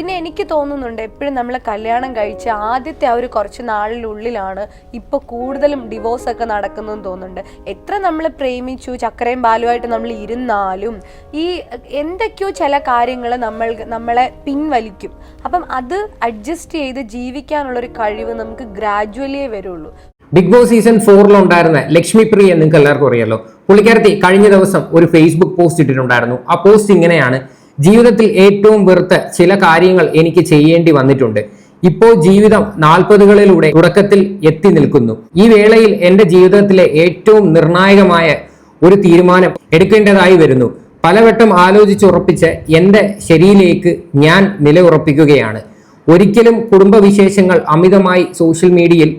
പിന്നെ എനിക്ക് തോന്നുന്നുണ്ട് എപ്പോഴും നമ്മൾ കല്യാണം കഴിച്ച് ആദ്യത്തെ ആ ഒരു കുറച്ച് നാളിനുള്ളിലാണ് ഇപ്പോൾ കൂടുതലും ഡിവോഴ്സ് ഒക്കെ നടക്കുന്നതെന്ന് തോന്നുന്നുണ്ട്. എത്ര നമ്മൾ പ്രേമിച്ചു ചക്കരയും ബാലുമായിട്ട് നമ്മൾ ഇരുന്നാലും ഈ എന്തൊക്കെയോ ചില കാര്യങ്ങൾ നമ്മൾ നമ്മളെ പിൻവലിക്കും. അപ്പം അത് അഡ്ജസ്റ്റ് ചെയ്ത് ജീവിക്കാനുള്ളൊരു കഴിവ് നമുക്ക് ഗ്രാജുവലിയേ വരുള്ളൂ. ബിഗ് ബോസ് സീസൺ ഫോറിലുണ്ടായിരുന്ന ലക്ഷ്മി പ്രിയ നിങ്ങൾക്ക് എല്ലാവർക്കും അറിയാലോ. പുള്ളിക്കാരത്തി കഴിഞ്ഞ ദിവസം ഒരു ഫേസ്ബുക്ക് പോസ്റ്റ് ഇട്ടിട്ടുണ്ടായിരുന്നു. ആ പോസ്റ്റ് ഇങ്ങനെയാണ്. ജീവിതത്തിൽ ഏറ്റവും വെറുത്ത ചില കാര്യങ്ങൾ എനിക്ക് ചെയ്യേണ്ടി വന്നിട്ടുണ്ട്. ഇപ്പോൾ ജീവിതം നാൽപ്പതുകളിലൂടെ തുടക്കത്തിൽ എത്തി നിൽക്കുന്നു. ഈ വേളയിൽ എന്റെ ജീവിതത്തിലെ ഏറ്റവും നിർണായകമായ ഒരു തീരുമാനം എടുക്കേണ്ടതായി വരുന്നു. പലവട്ടം ആലോചിച്ചുറപ്പിച്ച് എന്റെ ശരിയിലേക്ക് ഞാൻ നിലയുറപ്പിക്കുകയാണ്. ഒരിക്കലും കുടുംബവിശേഷങ്ങൾ അമിതമായി സോഷ്യൽ മീഡിയയിൽ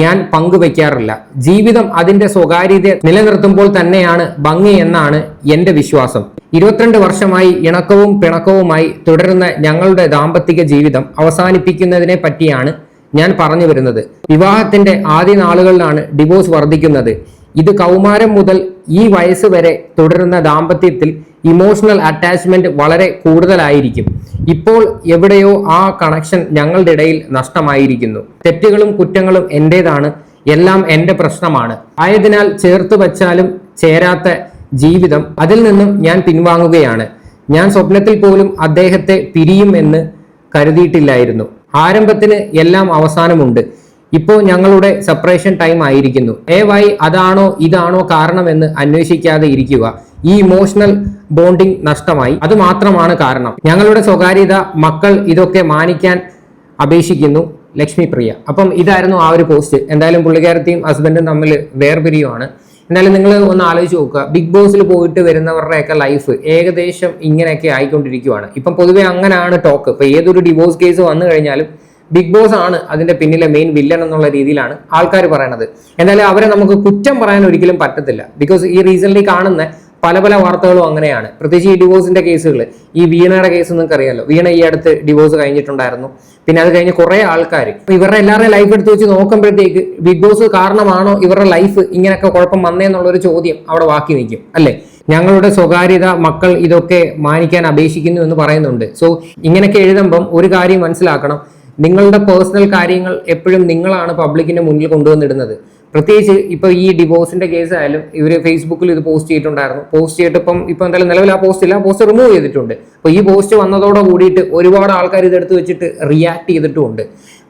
ഞാൻ പങ്കുവയ്ക്കാറില്ല ജീവിതം അതിന്റെ സ്വകാര്യത നിലനിർത്തുമ്പോൾ തന്നെയാണ് ഭംഗി എന്നാണ് എന്റെ വിശ്വാസം. ഇരുപത്തിരണ്ട് വർഷമായി ഇണക്കവും പിണക്കവുമായി തുടരുന്ന ഞങ്ങളുടെ ദാമ്പത്തിക ജീവിതം അവസാനിപ്പിക്കുന്നതിനെ പറ്റിയാണ് ഞാൻ പറഞ്ഞു വരുന്നത്. വിവാഹത്തിന്റെ ആദ്യ നാളുകളിലാണ് ഡിവോഴ്സ് വർദ്ധിക്കുന്നത്. ഇത് കൗമാരം മുതൽ ഈ വയസ്സ് വരെ തുടരുന്ന ദാമ്പത്യത്തിൽ ഇമോഷണൽ അറ്റാച്ച്മെന്റ് വളരെ കൂടുതലായിരിക്കും. ഇപ്പോൾ എവിടെയോ ആ കണക്ഷൻ ഞങ്ങളുടെ ഇടയിൽ നഷ്ടമായിരിക്കുന്നു. തെറ്റുകളും കുറ്റങ്ങളും എന്റേതാണ് എല്ലാം എന്റെ പ്രശ്നമാണ്. ആയതിനാൽ ചേർത്ത് വച്ചാലും ചേരാത്ത ജീവിതം അതിൽ നിന്നും ഞാൻ പിൻവാങ്ങുകയാണ്. ഞാൻ സ്വപ്നത്തിൽ പോലും അദ്ദേഹത്തെ പിരിയും എന്ന് കരുതിയിട്ടില്ലായിരുന്നു. ആരംഭത്തിന് എല്ലാം അവസാനമുണ്ട്. ഇപ്പോൾ ഞങ്ങളുടെ സെപ്പറേഷൻ ടൈം ആയിരിക്കുന്നു. എ വൈ അതാണോ ഇതാണോ കാരണമെന്ന് അന്വേഷിക്കാതെ ഇരിക്കുക. ഈ ഇമോഷണൽ ബോണ്ടിങ് നഷ്ടമായി. അത് മാത്രമാണ് കാരണം. ഞങ്ങളുടെ സ്വകാര്യത മക്കൾ ഇതൊക്കെ മാനിക്കാൻ അപേക്ഷിക്കുന്നു ലക്ഷ്മി പ്രിയ അപ്പം ഇതായിരുന്നു ആ ഒരു പോസ്റ്റ് എന്തായാലും പുള്ളിക്കാരത്തെയും ഹസ്ബൻഡും തമ്മിൽ വേർപിരിയുമാണ് എന്നാലും നിങ്ങൾ ഒന്ന് ആലോചിച്ച് നോക്കുക. ബിഗ് ബോസിൽ പോയിട്ട് വരുന്നവരുടെയൊക്കെ ലൈഫ് ഏകദേശം ഇങ്ങനെയൊക്കെ ആയിക്കൊണ്ടിരിക്കുകയാണ് ഇപ്പം പൊതുവെ അങ്ങനെയാണ് ടോക്ക് ഇപ്പം ഏതൊരു ഡിവോഴ്സ് കേസ് വന്നു കഴിഞ്ഞാലും ബിഗ് ബോസ് ആണ് അതിന്റെ പിന്നിലെ മെയിൻ വില്ലൻ എന്നുള്ള രീതിയിലാണ് ആൾക്കാർ പറയണത്. എന്തായാലും അവരെ നമുക്ക് കുറ്റം പറയാൻ ഒരിക്കലും പറ്റത്തില്ല. ബിക്കോസ് ഈ റീസൺലി കാണുന്ന പല പല വാർത്തകളും അങ്ങനെയാണ്. പ്രത്യേകിച്ച് ഈ ഡിവോഴ്സിന്റെ കേസുകൾ ഈ വീണയുടെ കേസ് നിങ്ങൾക്ക് അറിയാലോ. വീണ ഈ അടുത്ത് ഡിവോഴ്സ് കഴിഞ്ഞിട്ടുണ്ടായിരുന്നു. പിന്നെ അത് കഴിഞ്ഞ് കുറെ ആൾക്കാർ ഇവരുടെ എല്ലാവരുടെയും ലൈഫ് എടുത്ത് വെച്ച് നോക്കുമ്പോഴത്തേക്ക് ബിഗ് ബോസ് കാരണമാണോ ഇവരുടെ ലൈഫ് ഇങ്ങനെയൊക്കെ കുഴപ്പം വന്നേന്നുള്ളൊരു ചോദ്യം അവിടെ ബാക്കി നിൽക്കും. അല്ലേ? ഞങ്ങളുടെ സ്വകാര്യത മക്കൾ ഇതൊക്കെ മാനിക്കാൻ അപേക്ഷിക്കുന്നു എന്ന് പറയുന്നുണ്ട്. സോ ഇങ്ങനെയൊക്കെ എഴുതുമ്പം ഒരു കാര്യം മനസ്സിലാക്കണം. നിങ്ങളുടെ പേഴ്സണൽ കാര്യങ്ങൾ എപ്പോഴും നിങ്ങളാണ് പബ്ലിക്കിന്റെ മുന്നിൽ കൊണ്ടുവന്നിടുന്നത്. പ്രത്യേകിച്ച് ഇപ്പൊ ഈ ഡിവോഴ്സിന്റെ കേസ് ആയാലും ഇവർ ഫേസ്ബുക്കിൽ ഇത് പോസ്റ്റ് ചെയ്തിട്ടുണ്ടായിരുന്നു. പോസ്റ്റ് ചെയ്തിട്ടിപ്പം ഇപ്പൊ എന്തായാലും നിലവിൽ ആ പോസ്റ്റ് ഇല്ല. പോസ്റ്റ് റിമൂവ് ചെയ്തിട്ടുണ്ട്. അപ്പൊ ഈ പോസ്റ്റ് വന്നതോടെ കൂടിയിട്ട് ഒരുപാട് ആൾക്കാർ ഇതെടുത്ത് വെച്ചിട്ട് റിയാക്ട് ചെയ്തിട്ടുമുണ്ട്.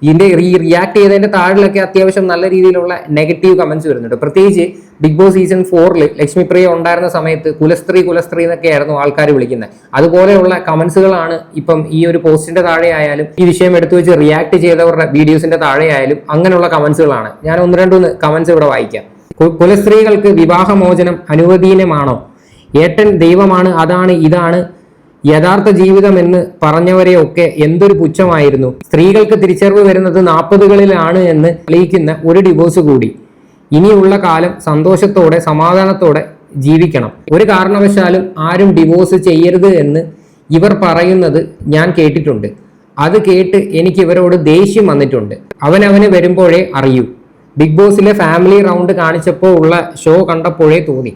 ഇതിന്റെ ഈ റിയാക്ട് ചെയ്തതിന്റെ താഴിലൊക്കെ അത്യാവശ്യം നല്ല രീതിയിലുള്ള നെഗറ്റീവ് കമന്റ്സ് വരുന്നുണ്ട്. പ്രത്യേകിച്ച് ബിഗ് ബോസ് സീസൺ ഫോറിൽ ലക്ഷ്മി പ്രിയ ഉണ്ടായിരുന്ന സമയത്ത് കുലസ്ത്രീ കുലസ്ത്രീ എന്നൊക്കെയായിരുന്നു ആൾക്കാർ വിളിക്കുന്നത് അതുപോലെയുള്ള കമന്റ്സുകളാണ് ഇപ്പം ഈ ഒരു പോസ്റ്റിന്റെ താഴെ ആയാലും ഈ വിഷയം എടുത്തു വെച്ച് റിയാക്ട് ചെയ്തവരുടെ വീഡിയോസിന്റെ താഴെ ആയാലും അങ്ങനെയുള്ള കമന്റ്സുകളാണ് ഞാൻ ഒന്ന് രണ്ടൊന്ന് കമന്റ്സ് ഇവിടെ വായിക്കാം. കുലസ്ത്രീകൾക്ക് വിവാഹമോചനം അനുവദീനമാണോ ഏട്ടൻ ദൈവമാണ് അതാണ് ഇതാണ് യഥാർത്ഥ ജീവിതം എന്ന് പറഞ്ഞവരെയൊക്കെ എന്തൊരു പുച്ഛമായിരുന്നു. സ്ത്രീകൾക്ക് തിരിച്ചറിവ് വരുന്നത് നാൽപ്പതുകളിലാണ് എന്ന് തെളിയിക്കുന്ന ഒരു ഡിവോഴ്സ് കൂടി. ഇനിയുള്ള കാലം സന്തോഷത്തോടെ സമാധാനത്തോടെ ജീവിക്കണം. ഒരു കാരണവശാലും ആരും ഡിവോഴ്സ് ചെയ്യരുത് എന്ന് ഇവർ പറയുന്നത് ഞാൻ കേട്ടിട്ടുണ്ട്. അത് കേട്ട് എനിക്ക് ഇവരോട് ദേഷ്യം വന്നിട്ടുണ്ട്. അവനവന് വരുമ്പോഴേ അറിയൂ. ബിഗ് ബോസിലെ ഫാമിലി റൗണ്ട് കാണിച്ചപ്പോൾ ഉള്ള ഷോ കണ്ടപ്പോഴേ തോന്നി.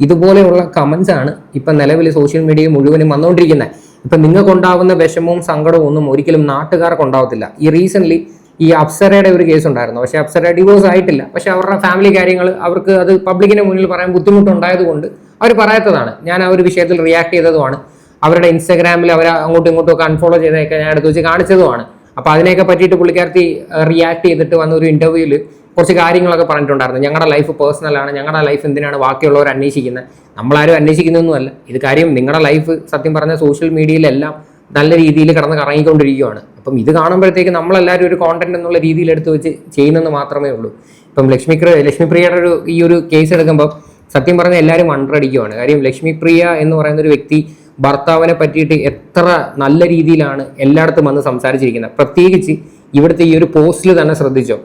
ഇതുപോലെയുള്ള കമൻസ് ആണ് ഇപ്പൊ നിലവിൽ സോഷ്യൽ മീഡിയ മുഴുവനും വന്നുകൊണ്ടിരിക്കുന്നത് ഇപ്പൊ നിങ്ങൾക്കുണ്ടാവുന്ന വിഷമവും സങ്കടവും ഒന്നും ഒരിക്കലും നാട്ടുകാർക്ക് ഉണ്ടാവത്തില്ല. ഈ റീസെന്റ് ഈ അപ്സരയുടെ ഒരു കേസ് ഉണ്ടായിരുന്നു. പക്ഷെ അപ്സര ഡിവോഴ്സ് ആയിട്ടില്ല. പക്ഷെ അവരുടെ ഫാമിലി കാര്യങ്ങൾ അവർക്ക് അത് പബ്ലിക്കിന് മുന്നിൽ പറയാൻ ബുദ്ധിമുട്ടുണ്ടായതുകൊണ്ട് അവർ പറയാത്തതാണ്. ഞാൻ ആ ഒരു വിഷയത്തിൽ റിയാക്ട് ചെയ്തതുമാണ്. അവരുടെ ഇൻസ്റ്റാഗ്രാമിൽ അവർ അങ്ങോട്ടും ഇങ്ങോട്ടും ഒക്കെ അൺഫോളോ ചെയ്തതൊക്കെ ഞാൻ എടുത്ത് വെച്ച് കാണിച്ചതുമാണ്. അപ്പൊ അതിനെയൊക്കെ പറ്റിയിട്ട് പുള്ളിക്കാരത്തി റിയാക്ട് ചെയ്തിട്ട് വന്ന ഒരു ഇന്റർവ്യൂവിൽ കുറച്ച് കാര്യങ്ങളൊക്കെ പറഞ്ഞിട്ടുണ്ടായിരുന്നു. ഞങ്ങളുടെ ലൈഫ് പേഴ്സണലാണ് ഞങ്ങളുടെ ലൈഫ് എന്തിനാണ് ബാക്കിയുള്ളവർ അന്വേഷിക്കുന്നത് നമ്മളാരും അന്വേഷിക്കുന്നൊന്നുമല്ല. ഇത് കാര്യം നിങ്ങളുടെ ലൈഫ് സത്യം പറഞ്ഞാൽ സോഷ്യൽ മീഡിയയിലെല്ലാം നല്ല രീതിയിൽ കടന്ന് കറങ്ങിക്കൊണ്ടിരിക്കുകയാണ് അപ്പം ഇത് കാണുമ്പോഴത്തേക്ക് നമ്മളെല്ലാവരും ഒരു കോണ്ടന്റ് എന്നുള്ള രീതിയിൽ എടുത്ത് വെച്ച് ചെയ്യുന്നെന്ന് മാത്രമേ ഉള്ളൂ. ഇപ്പം ലക്ഷ്മി ലക്ഷ്മിപ്രിയയുടെ ഒരു ഈ ഒരു കേസ് എടുക്കുമ്പോൾ സത്യം പറഞ്ഞാൽ എല്ലാവരും അണ്ടടിക്കുവാണ് കാര്യം ലക്ഷ്മിപ്രിയ എന്ന് പറയുന്ന ഒരു വ്യക്തി ഭർത്താവിനെ പറ്റിയിട്ട് എത്ര നല്ല രീതിയിലാണ് എല്ലായിടത്തും വന്ന് സംസാരിച്ചിരിക്കുന്നത് പ്രത്യേകിച്ച് ഇവിടുത്തെ ഈ ഒരു പോസ്റ്റിൽ തന്നെ ശ്രദ്ധിച്ചോ?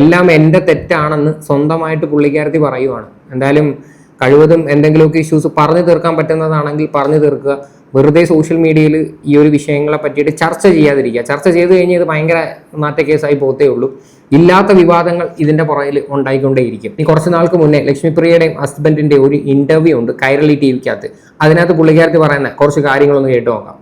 എല്ലാം എന്റെ തെറ്റാണെന്ന് സ്വന്തമായിട്ട് പുള്ളിക്കാരത്തി പറയുവാണ്. എന്തായാലും കഴിവതും എന്തെങ്കിലുമൊക്കെ ഇഷ്യൂസ് പറഞ്ഞു തീർക്കാൻ പറ്റുന്നതാണെങ്കിൽ പറഞ്ഞു തീർക്കുക. വെറുതെ സോഷ്യൽ മീഡിയയിൽ ഈ ഒരു വിഷയങ്ങളെ പറ്റിയിട്ട് ചർച്ച ചെയ്യാതിരിക്കുക. ചർച്ച ചെയ്ത് കഴിഞ്ഞാൽ ഇത് ഭയങ്കര നാറ്റ കേസായി പോത്തേ ഉള്ളൂ. ഇല്ലാത്ത വിവാദങ്ങൾ ഇതിന്റെ പുറകിൽ ഉണ്ടായിക്കൊണ്ടേയിരിക്കും. ഈ കുറച്ച് നാൾക്ക് മുന്നേ ലക്ഷ്മിപ്രിയയുടെയും ഹസ്ബൻഡിന്റെ ഒരു ഇന്റർവ്യൂ ഉണ്ട് കൈരളി ടി വിക്കകത്ത് അതിനകത്ത് പുള്ളിക്കാരത്തി പറയുന്ന കുറച്ച് കാര്യങ്ങളൊന്ന് കേട്ട് നോക്കാം.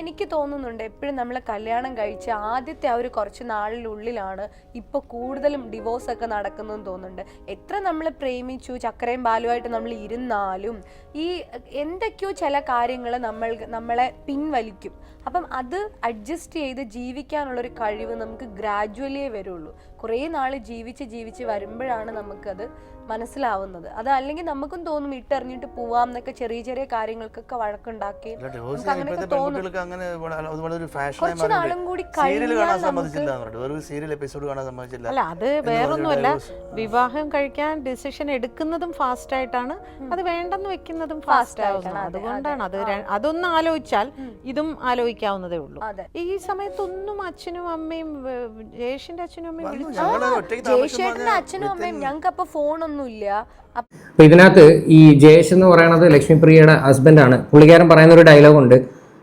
എനിക്ക് തോന്നുന്നുണ്ട് എപ്പോഴും നമ്മൾ കല്യാണം കഴിച്ച് ആദ്യത്തെ ആ ഒരു കുറച്ച് നാളിനുള്ളിലാണ് ഇപ്പോൾ കൂടുതലും ഡിവോഴ്സ് ഒക്കെ നടക്കുന്നതെന്ന് തോന്നുന്നുണ്ട്. എത്ര നമ്മൾ പ്രേമിച്ചു ചക്കരയും ബാലുമായിട്ട് നമ്മൾ ഇരുന്നാലും ഈ എന്തൊക്കെയോ ചില കാര്യങ്ങൾ നമ്മൾ നമ്മളെ പിൻവലിക്കും. അപ്പം അത് അഡ്ജസ്റ്റ് ചെയ്ത് ജീവിക്കാനുള്ളൊരു കഴിവ് നമുക്ക് ഗ്രാജുവലിയേ വരുള്ളൂ. കുറേ നാൾ ജീവിച്ച് ജീവിച്ച് വരുമ്പോഴാണ് നമുക്കത് മനസ്സിലാവുന്നത്. അത് അല്ലെങ്കിൽ നമുക്കും തോന്നും ഇട്ടറിഞ്ഞിട്ട് പോവാം എന്നൊക്കെ ചെറിയ ചെറിയ കാര്യങ്ങൾക്കൊക്കെ വഴക്കുണ്ടാക്കി കുറച്ച് നാളും കൂടി അല്ല അത് വേറൊന്നുമല്ല. വിവാഹം കഴിക്കാൻ ഡിസിഷൻ എടുക്കുന്നതും ഫാസ്റ്റ് ആയിട്ടാണ്. അത് വേണ്ടെന്ന് വെക്കുന്നതും Fast ഫാസ്റ്റ് ആയിട്ടാണ്, ആവുന്നത് അതുകൊണ്ടാണ് അത്. അതെ. അതൊന്ന് ആലോചിച്ചാൽ ഇതും ആലോചിക്കാവുന്നതേ ഉള്ളൂ. ഈ സമയത്തൊന്നും അച്ഛനും അമ്മയും ജയേഷിന്റെ അച്ഛനും അമ്മയും പറഞ്ഞാ അച്ഛനും അമ്മയും ഞങ്ങൾക്ക് അപ്പൊ ഫോണൊന്നും ഇല്ല അപ്പൊ ഇതിനകത്ത് ഈ ജയേഷ് എന്ന് പറയുന്നത് ലക്ഷ്മിപ്രിയയുടെ ഹസ്ബൻഡാണ് പുള്ളിക്കാരൻ പറയുന്ന ഒരു ഡയലോഗ് ഉണ്ട്.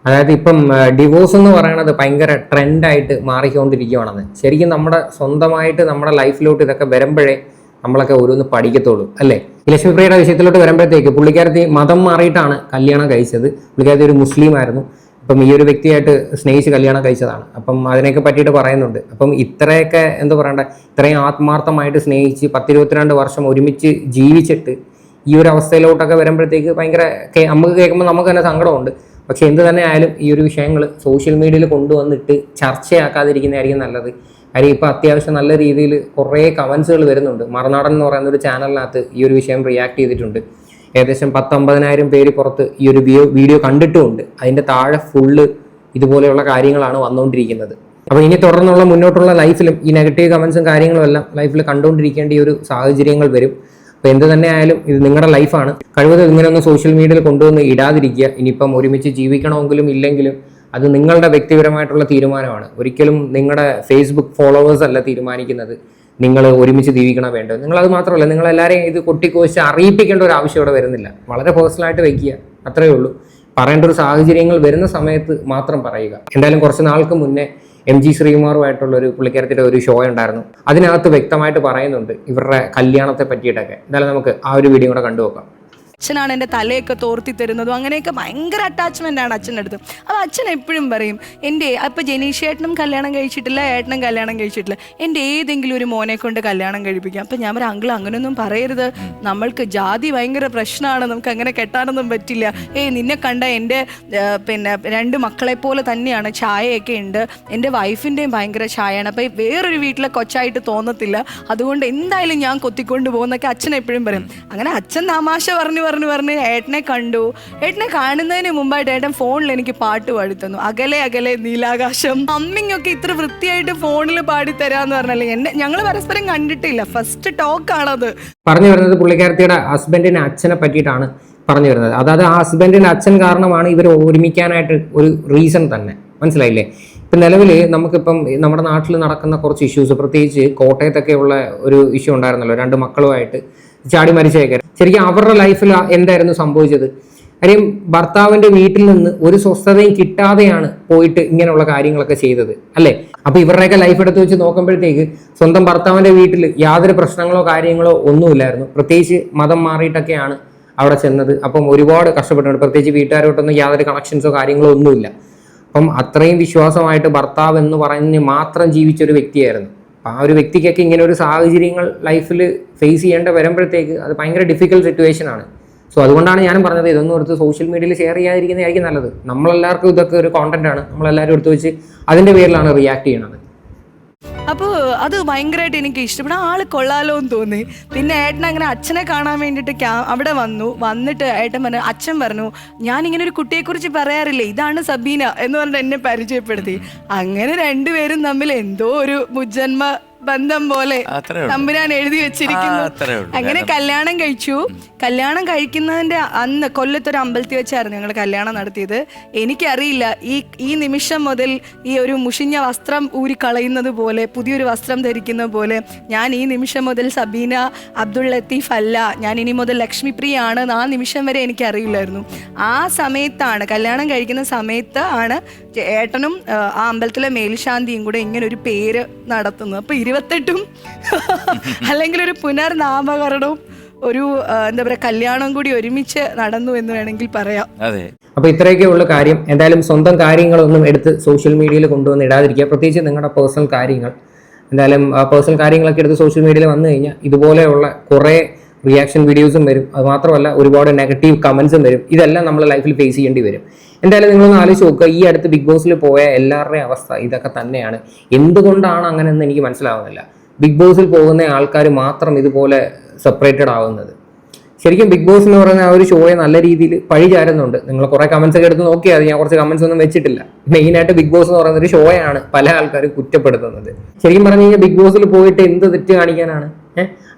അതായത് ഇപ്പം ഡിവോഴ്സ് എന്ന് പറയുന്നത് ഭയങ്കര ട്രെൻഡായിട്ട് മാറിക്കൊണ്ടിരിക്കുകയാണെന്ന് ശരിക്കും നമ്മുടെ സ്വന്തമായിട്ട് നമ്മുടെ ലൈഫിലോട്ട് ഇതൊക്കെ വരുമ്പോഴേ നമ്മളൊക്കെ ഓരോന്ന് പഠിക്കത്തുള്ളൂ അല്ലേ? ലക്ഷ്മിപ്രിയയുടെ വിഷയത്തിലോട്ട് വരുമ്പോഴത്തേക്ക് പുള്ളിക്കാരത്തി മതം മാറിയിട്ടാണ് കല്യാണം കഴിച്ചത്. പുള്ളിക്കാരത്തി ഒരു മുസ്ലിം ആയിരുന്നു. അപ്പം ഈ ഒരു വ്യക്തിയായിട്ട് സ്നേഹിച്ച് കല്യാണം കഴിച്ചതാണ്. അപ്പം അതിനെയൊക്കെ പറ്റിയിട്ട് പറയുന്നുണ്ട്. അപ്പം ഇത്രയൊക്കെ എന്താ പറയണ്ട? ഇത്രയും ആത്മാർത്ഥമായിട്ട് സ്നേഹിച്ച് പത്തിരുപത്തിരണ്ട് വർഷം ഒരുമിച്ച് ജീവിച്ചിട്ട് ഈ ഒരു അവസ്ഥയിലോട്ടൊക്കെ വരുമ്പോഴത്തേക്ക് ഭയങ്കര നമുക്ക് കേൾക്കുമ്പോൾ നമുക്ക് തന്നെ സങ്കടമുണ്ട്. പക്ഷേ എന്ത് തന്നെ ആയാലും ഈ ഒരു വിഷയങ്ങൾ സോഷ്യൽ മീഡിയയിൽ കൊണ്ടുവന്നിട്ട് ചർച്ചയാക്കാതിരിക്കുന്നതായിരിക്കും നല്ലത്. കാര്യം ഇപ്പോൾ അത്യാവശ്യം നല്ല രീതിയിൽ കുറേ കമൻസുകൾ വരുന്നുണ്ട്. മറുനാടൻ എന്ന് പറയുന്ന ഒരു ചാനലിനകത്ത് ഈ ഒരു വിഷയം റിയാക്ട് ചെയ്തിട്ടുണ്ട്. ഏകദേശം പത്തൊമ്പതിനായിരം പേര് പുറത്ത് ഈ ഒരു വീഡിയോ കണ്ടിട്ടുമുണ്ട്. അതിന്റെ താഴെ ഫുള്ള് ഇതുപോലെയുള്ള കാര്യങ്ങളാണ് വന്നുകൊണ്ടിരിക്കുന്നത്. അപ്പോൾ ഇനി തുടർന്നുള്ള മുന്നോട്ടുള്ള ലൈഫിലും ഈ നെഗറ്റീവ് കമൻസും കാര്യങ്ങളും എല്ലാം ലൈഫിൽ കണ്ടുകൊണ്ടിരിക്കേണ്ട ഈ ഒരു സാഹചര്യങ്ങൾ വരും. അപ്പോൾ എന്ത് തന്നെ ആയാലും ഇത് നിങ്ങളുടെ ലൈഫാണ് കഴിവതും ഇങ്ങനെയൊന്നും സോഷ്യൽ മീഡിയയിൽ കൊണ്ടുവന്ന് ഇടാതിരിക്കുക. ഇനിയിപ്പം ഒരുമിച്ച് ജീവിക്കണമെങ്കിലും ഇല്ലെങ്കിലും അത് നിങ്ങളുടെ വ്യക്തിപരമായിട്ടുള്ള തീരുമാനമാണ്. ഒരിക്കലും നിങ്ങളുടെ ഫേസ്ബുക്ക് ഫോളോവേഴ്സ് അല്ല തീരുമാനിക്കുന്നത്. നിങ്ങൾ ഒരുമിച്ച് ജീവിക്കണം വേണ്ടത്. നിങ്ങളത് മാത്രമല്ല നിങ്ങളെല്ലാവരെയും ഇത് കൊട്ടിക്കോശിച്ച് അറിയിപ്പിക്കേണ്ട ഒരു ആവശ്യം ഇവിടെ വരുന്നില്ല. വളരെ പേഴ്സണലായിട്ട് വയ്ക്കുക അത്രയേ ഉള്ളൂ. പറയേണ്ട ഒരു സാഹചര്യങ്ങൾ വരുന്ന സമയത്ത് മാത്രം പറയുക. എന്തായാലും കുറച്ച് നാൾക്ക് മുന്നേ എം ജി ശ്രീകുമാറുമായിട്ടുള്ള ഒരു പുള്ളിക്കാരത്തിന്റെ ഒരു ഷോ ഉണ്ടായിരുന്നു. അതിനകത്ത് വ്യക്തമായിട്ട് പറയുന്നുണ്ട് ഇവരുടെ കല്യാണത്തെ പറ്റിയിട്ടൊക്കെ. എന്തായാലും നമുക്ക് ആ ഒരു വീഡിയോ കൂടെ കണ്ടു നോക്കാം അച്ഛനാണ് എന്റെ തലയൊക്കെ തോർത്തി തരുന്നതും അങ്ങനെയൊക്കെ ഭയങ്കര അറ്റാച്ച്മെന്റ് ആണ് അച്ഛന്റെ അടുത്ത്. അപ്പോൾ അച്ഛൻ എപ്പോഴും പറയും എന്റെ അപ്പോൾ ജനീഷ് ഏട്ടനും കല്യാണം കഴിച്ചിട്ടില്ല ഏട്ടനും കല്യാണം കഴിച്ചിട്ടില്ല. എന്റെ ഏതെങ്കിലും ഒരു മോനെ കൊണ്ട് കല്യാണം കഴിപ്പിക്കാം. അപ്പം ഞാൻ പറയാം അങ്കിൾ അങ്ങനെയൊന്നും പറയരുത്. നമ്മൾക്ക് ജാതി ഭയങ്കര പ്രശ്നമാണ്. നമുക്ക് അങ്ങനെ കെട്ടാനൊന്നും പറ്റില്ല. ഏയ് നിന്നെ കണ്ട എന്റെ പിന്നെ രണ്ട് മക്കളെ പോലെ തന്നെയാണ് ചായയൊക്കെ ഉണ്ട്. എന്റെ വൈഫിന്റെയും ഭയങ്കര ചായയാണ് അപ്പോൾ വേറൊരു വീട്ടിലെ കൊച്ചായിട്ട് തോന്നത്തില്ല. അതുകൊണ്ട് എന്തായാലും ഞാൻ കൊത്തിക്കൊണ്ട് പോകുന്നൊക്കെ അച്ഛൻ എപ്പോഴും പറയും. അങ്ങനെ അച്ഛൻ തമാശ പറഞ്ഞു പറഞ്ഞ് ഏട്ടനെ കണ്ടു. ഏട്ടനെ കാണുന്നതിന് മുമ്പായിട്ട് ഏട്ടൻ ഫോണിൽ എനിക്ക് പാട്ട് പാടി തന്നു അകലെ അകലെ നീലാകാശം. അമ്മിങ്ങൊക്കെ ഇത്ര വൃത്തിയായിട്ട് ഫോണിൽ പാടി തരാന്ന് പറഞ്ഞല്ലേ എന്നെ ഞങ്ങൾ പരസ്പരം കണ്ടിട്ടില്ല. ഫസ്റ്റ് ടോക്ക് ടോക്കാണത് പറഞ്ഞു വരുന്നത് പുള്ളിക്കാരത്തിയുടെ ഹസ്ബൻഡിന്റെ അച്ഛനെ പറ്റിയിട്ടാണ് പറഞ്ഞു വരുന്നത്. അതായത് ആ ഹസ്ബൻഡിന്റെ അച്ഛൻ കാരണമാണ് ഇവർ ഒരുമിക്കാനായിട്ട് ഒരു റീസൺ തന്നെ. മനസ്സിലായില്ലേ? ഇപ്പം നിലവിൽ നമുക്കിപ്പം നമ്മുടെ നാട്ടിൽ നടക്കുന്ന കുറച്ച് ഇഷ്യൂസ് പ്രത്യേകിച്ച് കോട്ടയത്തൊക്കെയുള്ള ഒരു ഇഷ്യൂ ഉണ്ടായിരുന്നല്ലോ. രണ്ട് മക്കളുമായിട്ട് ചാടി മരിച്ചേക്കെ ശരിക്കും അവരുടെ ലൈഫിൽ എന്തായിരുന്നു സംഭവിച്ചത്? കാര്യം ഭർത്താവിന്റെ വീട്ടിൽ നിന്ന് ഒരു സ്വസ്ഥതയും കിട്ടാതെയാണ് പോയിട്ട് ഇങ്ങനെയുള്ള കാര്യങ്ങളൊക്കെ ചെയ്തത് അല്ലേ? അപ്പൊ ഇവരുടെയൊക്കെ ലൈഫ് എടുത്ത് വെച്ച് നോക്കുമ്പോഴത്തേക്ക് സ്വന്തം ഭർത്താവിന്റെ വീട്ടിൽ യാതൊരു പ്രശ്നങ്ങളോ കാര്യങ്ങളോ ഒന്നുമില്ലായിരുന്നു. പ്രത്യേകിച്ച് മതം മാറിയിട്ടൊക്കെയാണ് അവിടെ ചെന്നത്. അപ്പം ഒരുപാട് കഷ്ടപ്പെട്ടുണ്ട് പ്രത്യേകിച്ച് വീട്ടുകാരോട്ടൊന്നും യാതൊരു കണക്ഷൻസോ കാര്യങ്ങളോ ഒന്നുമില്ല. അപ്പം അത്രയും വിശ്വാസമായിട്ട് ഭർത്താവ് എന്ന് പറഞ്ഞ് മാത്രം ജീവിച്ച ഒരു വ്യക്തിയായിരുന്നു. ആ ഒരു വ്യക്തിക്കൊക്കെ ഇങ്ങനെ ഒരു സാഹചര്യങ്ങൾ ലൈഫിൽ ഫേസ് ചെയ്യേണ്ട വരുമ്പോഴത്തേക്ക് അത് ഭയങ്കര ഡിഫിക്കൽട്ട് സിറ്റുവേഷൻ ആണ്. സോ അതുകൊണ്ടാണ് ഞാനും പറഞ്ഞത് ഇതൊന്നും എടുത്ത് സോഷ്യൽ മീഡിയയിൽ ഷെയർ ചെയ്യാതിരിക്കുന്നതായിരിക്കും നല്ലത്. നമ്മളെല്ലാവർക്കും ഇതൊക്കെ ഒരു കോണ്ടന്റ് ആണ്. നമ്മളെല്ലാവരും എടുത്ത് വെച്ച് അതിന്റെ പേരിലാണ് റിയാക്ട് ചെയ്യണത്. അപ്പോൾ അത് ഭയങ്കരമായിട്ട് എനിക്ക് ഇഷ്ടപ്പെടും ആൾ കൊള്ളാലോ എന്ന് തോന്നി. പിന്നെ ഏട്ടൻ അങ്ങനെ അച്ഛനെ കാണാൻ വേണ്ടിയിട്ട് ക്യാ അവിടെ വന്നു. വന്നിട്ട് ഏട്ടൻ പറഞ്ഞു അച്ഛൻ പറഞ്ഞു ഞാൻ ഇങ്ങനെ ഒരു കുട്ടിയെക്കുറിച്ച് പറയാറില്ലേ. ഇതാണ് സബീന എന്ന് പറഞ്ഞിട്ട് എന്നെ പരിചയപ്പെടുത്തി. അങ്ങനെ രണ്ടുപേരും തമ്മിൽ എന്തോ ഒരു മുജന്മ ബന്ധം പോലെ തമ്പുരാൻ എഴുതി വെച്ചിരിക്കുന്നു. അങ്ങനെ കല്യാണം കഴിച്ചു. കല്യാണം കഴിക്കുന്നതിന്റെ അന്ന് കൊല്ലത്തൊരു അമ്പലത്തിൽ വെച്ചായിരുന്നു ഞങ്ങൾ കല്യാണം നടത്തിയത്. എനിക്കറിയില്ല ഈ ഈ നിമിഷം മുതൽ ഈ ഒരു മുഷിഞ്ഞ വസ്ത്രം ഊരി കളയുന്നത് പോലെ പുതിയൊരു വസ്ത്രം ധരിക്കുന്ന പോലെ ഞാൻ ഈ നിമിഷം മുതൽ സബീന അബ്ദുൾ ലത്തീഫ് അല്ല. ഞാൻ ഇനി മുതൽ ലക്ഷ്മിപ്രിയ ആണ് ആ നിമിഷം വരെ എനിക്ക് അറിയില്ലായിരുന്നു ആ സമയത്താണ് കല്യാണം കഴിക്കുന്ന സമയത്ത് ആണ് ഏട്ടനും ആ, അമ്പലത്തിലെ മേൽശാന്തിയും കൂടെ ഇങ്ങനെ ഒരു പേര് നടത്തുന്നത്. അപ്പൊ ഇരുപത്തെട്ടും അല്ലെങ്കിൽ ഒരു പുനർനാമകരണവും ഒരു എന്താ പറയുക കല്യാണം കൂടി ഒരുമിച്ച് നടന്നു എന്ന് വേണമെങ്കിൽ പറയാം. അതെ. അപ്പോൾ ഇത്രയൊക്കെ ഉള്ള കാര്യം എന്തായാലും സ്വന്തം കാര്യങ്ങളൊന്നും എടുത്ത് സോഷ്യൽ മീഡിയയിൽ കൊണ്ടുവന്ന് ഇടാതിരിക്കുക. പ്രത്യേകിച്ച് നിങ്ങളുടെ പേഴ്സണൽ കാര്യങ്ങൾ. എന്തായാലും ആ പേഴ്സണൽ കാര്യങ്ങളൊക്കെ എടുത്ത് സോഷ്യൽ മീഡിയയിൽ വന്നു കഴിഞ്ഞാൽ ഇതുപോലെയുള്ള കുറേ റിയാക്ഷൻ വീഡിയോസും വരും. അത് മാത്രമല്ല ഒരുപാട് നെഗറ്റീവ് കമൻസും വരും. ഇതെല്ലാം നമ്മൾ ലൈഫിൽ ഫേസ് ചെയ്യേണ്ടി വരും. എന്തായാലും നിങ്ങളൊന്ന് ആലോചിച്ച് നോക്കുക. ഈ അടുത്ത് ബിഗ് ബോസിൽ പോയ എല്ലാവരുടെയും അവസ്ഥ ഇതൊക്കെ തന്നെയാണ്. എന്തുകൊണ്ടാണ് അങ്ങനെയെന്ന് എനിക്ക് മനസ്സിലാവുന്നില്ല. ബിഗ് ബോസിൽ പോകുന്ന ആൾക്കാർ മാത്രം ഇതുപോലെ സെപ്പറേറ്റഡ് ആവുന്നത്. ശരിക്കും ബിഗ് ബോസ് എന്ന് പറയുന്ന ആ ഒരു ഷോയെ നല്ല രീതിയിൽ പഴി ചാരുന്നുണ്ട് നിങ്ങൾ കുറെ കമൻസ് ഒക്കെ എടുത്ത് നോക്കിയാൽ ഞാൻ കുറച്ച് കമൻസ് ഒന്നും വെച്ചിട്ടില്ല. മെയിൻ ആയിട്ട് ബിഗ് ബോസ് എന്ന് പറയുന്ന ഒരു ഷോയാണ് പല ആൾക്കാരും കുറ്റപ്പെടുത്തുന്നത്. ശരിക്കും പറഞ്ഞു കഴിഞ്ഞാൽ ബിഗ് ബോസിൽ പോയിട്ട് എന്ത് തെറ്റ് കാണിക്കാനാണ്?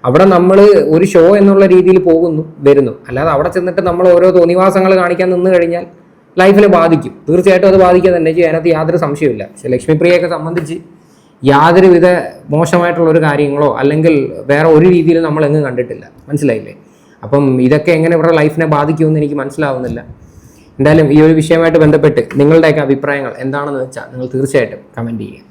അവിടെ നമ്മൾ ഒരു ഷോ എന്നുള്ള രീതിയിൽ പോകുന്നു വരുന്നു. അല്ലാതെ അവിടെ ചെന്നിട്ട് നമ്മൾ ഓരോ തോന്നിവാസങ്ങൾ കാണിക്കാൻ നിന്ന് കഴിഞ്ഞാൽ ലൈഫിൽ ബാധിക്കും. തീർച്ചയായിട്ടും അത് ബാധിക്കുക തന്നെ ചെയ്യും. അതിനകത്ത് യാതൊരു സംശയമില്ല പക്ഷെ ലക്ഷ്മിപ്രിയയൊക്കെ സംബന്ധിച്ച് യാതൊരുവിധ മോശമായിട്ടുള്ള ഒരു കാര്യങ്ങളോ അല്ലെങ്കിൽ വേറെ ഒരു രീതിയിലും നമ്മൾ എങ്ങും കണ്ടിട്ടില്ല. മനസ്സിലായില്ലേ? അപ്പം ഇതൊക്കെ എങ്ങനെ ഇവരുടെ ലൈഫിനെ ബാധിക്കുമെന്ന് എനിക്ക് മനസ്സിലാവുന്നില്ല. എന്തായാലും ഈ ഒരു വിഷയമായിട്ട് ബന്ധപ്പെട്ട് നിങ്ങളുടെയൊക്കെ അഭിപ്രായങ്ങൾ എന്താണെന്ന് വെച്ചാൽ നിങ്ങൾ തീർച്ചയായിട്ടും കമന്റ് ചെയ്യുക.